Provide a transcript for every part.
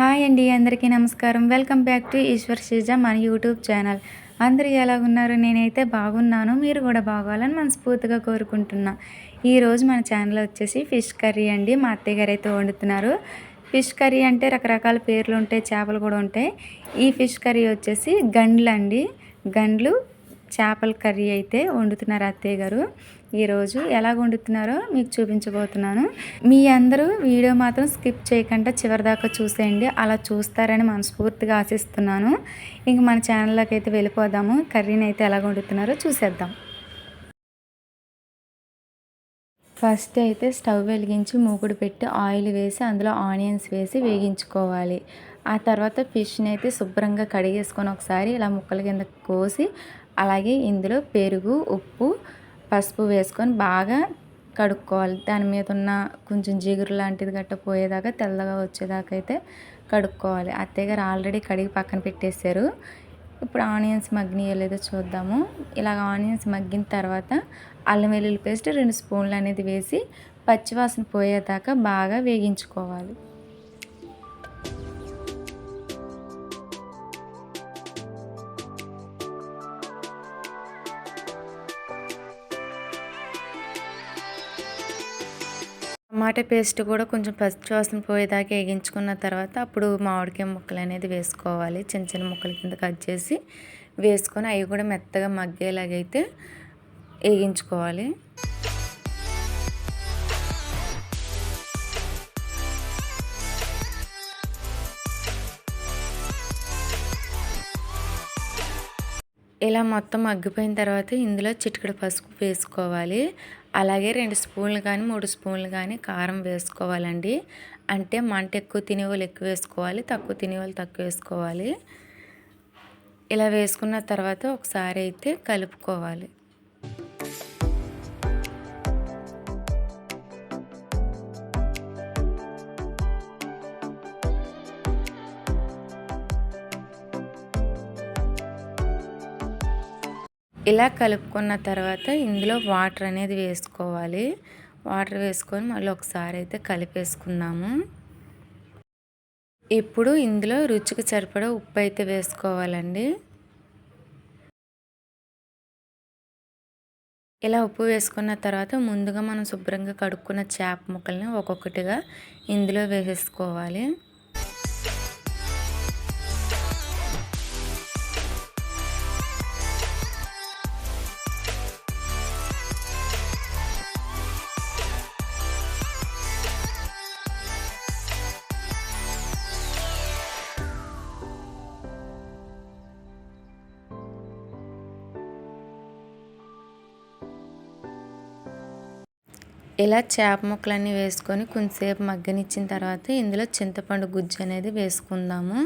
Hi అండి అందరికీ నమస్కారం. Welcome back to Eshwar Sreeja మన యూట్యూబ్ ఛానల్. అందరూ ఎలా ఉన్నారు నేనైతే బాగున్నాను. మీరు కూడా బాగోవాలని మనస్ఫూర్తిగా కోరుకుంటున్నా. ఈరోజు మన ఛానల్ వచ్చేసి ఫిష్ కర్రీ అండి. మా అత్తయ్య గారు అయితే వండుతున్నారు. ఫిష్ కర్రీ అంటే రకరకాల పేర్లు ఉంటాయి చేపలు కూడా ఉంటాయి. ఈ ఫిష్ కర్రీ వచ్చేసి గండ్లు అండి గండ్లు చేపల కర్రీ అయితే వండుతున్నారు అత్తయ్య గారు. ఈరోజు ఎలా వండుతున్నారో మీకు చూపించబోతున్నాను. మీ అందరూ వీడియో మాత్రం స్కిప్ చేయకుండా చివరిదాకా చూసేయండి. అలా చూస్తారని మనస్ఫూర్తిగా ఆశిస్తున్నాను. ఇంక మన ఛానల్లోకి అయితే వెళ్ళిపోదాము. కర్రీని అయితే ఎలా వండుతున్నారో చూసేద్దాం. ఫస్ట్ అయితే స్టవ్ వెలిగించి మూకుడు పెట్టి ఆయిల్ వేసి అందులో ఆనియన్స్ వేసి వేగించుకోవాలి. ఆ తర్వాత ఫిష్ని అయితే శుభ్రంగా కడిగేసుకొని ఒకసారి ఇలా ముక్కల కింద కోసి అలాగే ఇందులో పెరుగు ఉప్పు పసుపు వేసుకొని బాగా కడుక్కోవాలి. దాని మీద ఉన్న కొంచెం జిగురు లాంటిది గట్ట పోయేదాకా తెల్లగా వచ్చేదాకా అయితే కడుక్కోవాలి. అత్తయ్య గారు ఆల్రెడీ కడిగి పక్కన పెట్టేశారు. ఇప్పుడు ఆనియన్స్ మగ్గినాయో లేదో చూద్దాము. ఇలాగ ఆనియన్స్ మగ్గిన తర్వాత అల్లం వెల్లుల్లి పేస్ట్ రెండు స్పూన్లు అనేది వేసి పచ్చివాసన పోయేదాకా బాగా వేగించుకోవాలి. టమాటా పేస్ట్ కూడా కొంచెం పచ్చివాసన పోయేదాకా వేగించుకున్న తర్వాత అప్పుడు మామిడికాయ ముక్కలు అనేది వేసుకోవాలి. చిన్న చిన్న ముక్కల కింద కట్ చేసి వేసుకొని అవి కూడా మెత్తగా మగ్గేలాగైతే వేగించుకోవాలి. ఇలా మొత్తం మగ్గిపోయిన తర్వాత ఇందులో చిటికెడు పసుపు వేసుకోవాలి. అలాగే రెండు స్పూన్లు కానీ మూడు స్పూన్లు కానీ కారం వేసుకోవాలండి. అంటే మంట ఎక్కువ తినేవాళ్ళు ఎక్కువ వేసుకోవాలి తక్కువ తినేవాళ్ళు తక్కువ వేసుకోవాలి. ఇలా వేసుకున్న తర్వాత ఒకసారి అయితే కలుపుకోవాలి. ఇలా కలుపుకున్న తర్వాత ఇందులో వాటర్ అనేది వేసుకోవాలి. వాటర్ వేసుకొని మళ్ళీ ఒకసారి అయితే కలిపేసుకుందాము. ఇప్పుడు ఇందులో రుచికి సరిపడా ఉప్పు అయితే వేసుకోవాలండి. ఇలా ఉప్పు వేసుకున్న తర్వాత ముందుగా మనం శుభ్రంగా కడుక్కున్న చేప ముక్కల్ని ఒక్కొక్కటిగా ఇందులో వేసేసుకోవాలి. ఇలా చేప ముక్కలన్నీ వేసుకొని కొంతసేపు మగ్గనిచ్చిన తర్వాత ఇందులో చింతపండు గుజ్జు అనేది వేసుకుందాము.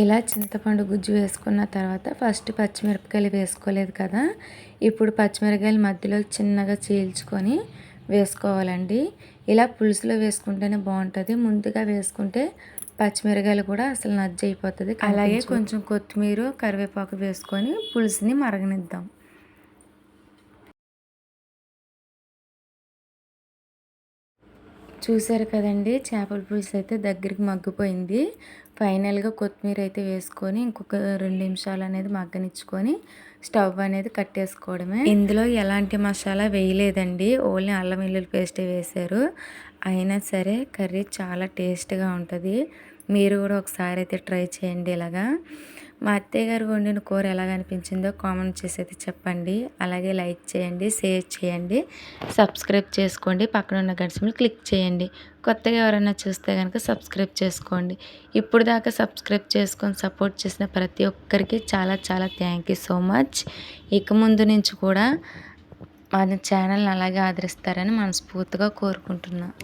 ఇలా చింతపండు గుజ్జు వేసుకున్న తర్వాత ఫస్ట్ పచ్చిమిరపకాయలు వేసుకోలేదు కదా. ఇప్పుడు పచ్చిమిరపకాయలు మధ్యలో చిన్నగా చీల్చుకొని వేసుకోవాలండి. ఇలా పులుసులో వేసుకుంటేనే బాగుంటుంది. ముందుగా వేసుకుంటే పచ్చిమిరకాయలు కూడా అసలు నజ్జ అయిపోతుంది అలాగే కొంచెం కొత్తిమీర కరివేపాకు వేసుకొని పులుసుని మరగనిద్దాం. చూసారు కదండి చేపల పులుసు అయితే దగ్గరికి మగ్గిపోయింది. ఫైనల్గా కొత్తిమీర అయితే వేసుకొని ఇంకొక రెండు నిమిషాలు అనేది మగ్గనిచ్చుకొని స్టవ్ అనేది కట్టేసుకోవడమే. ఇందులో ఎలాంటి మసాలా వేయలేదండి ఓన్లీ అల్లం వెల్లుల్లి పేస్ట్ వేశారు. అయినా సరే కర్రీ చాలా టేస్ట్గా ఉంటుంది. మీరు కూడా ఒకసారి అయితే ట్రై చేయండి ఇలాగా. మా అత్తయ్య గారు వండిన కూర ఎలా అనిపించిందో కామెంట్ చేసి అయితే చెప్పండి. అలాగే లైక్ చేయండి షేర్ చేయండి సబ్స్క్రైబ్ చేసుకోండి పక్కన ఉన్న గడిసిమని క్లిక్ చేయండి. కొత్తగా ఎవరైనా చూస్తే కనుక సబ్స్క్రైబ్ చేసుకోండి. ఇప్పుడు దాకా సబ్స్క్రైబ్ చేసుకొని సపోర్ట్ చేసిన ప్రతి ఒక్కరికి చాలా చాలా థ్యాంక్ యూ సో మచ్ ఇక ముందు నుంచి కూడా మన ఛానల్ని అలాగే ఆదరిస్తారని మనస్ఫూర్తిగా కోరుకుంటున్నాను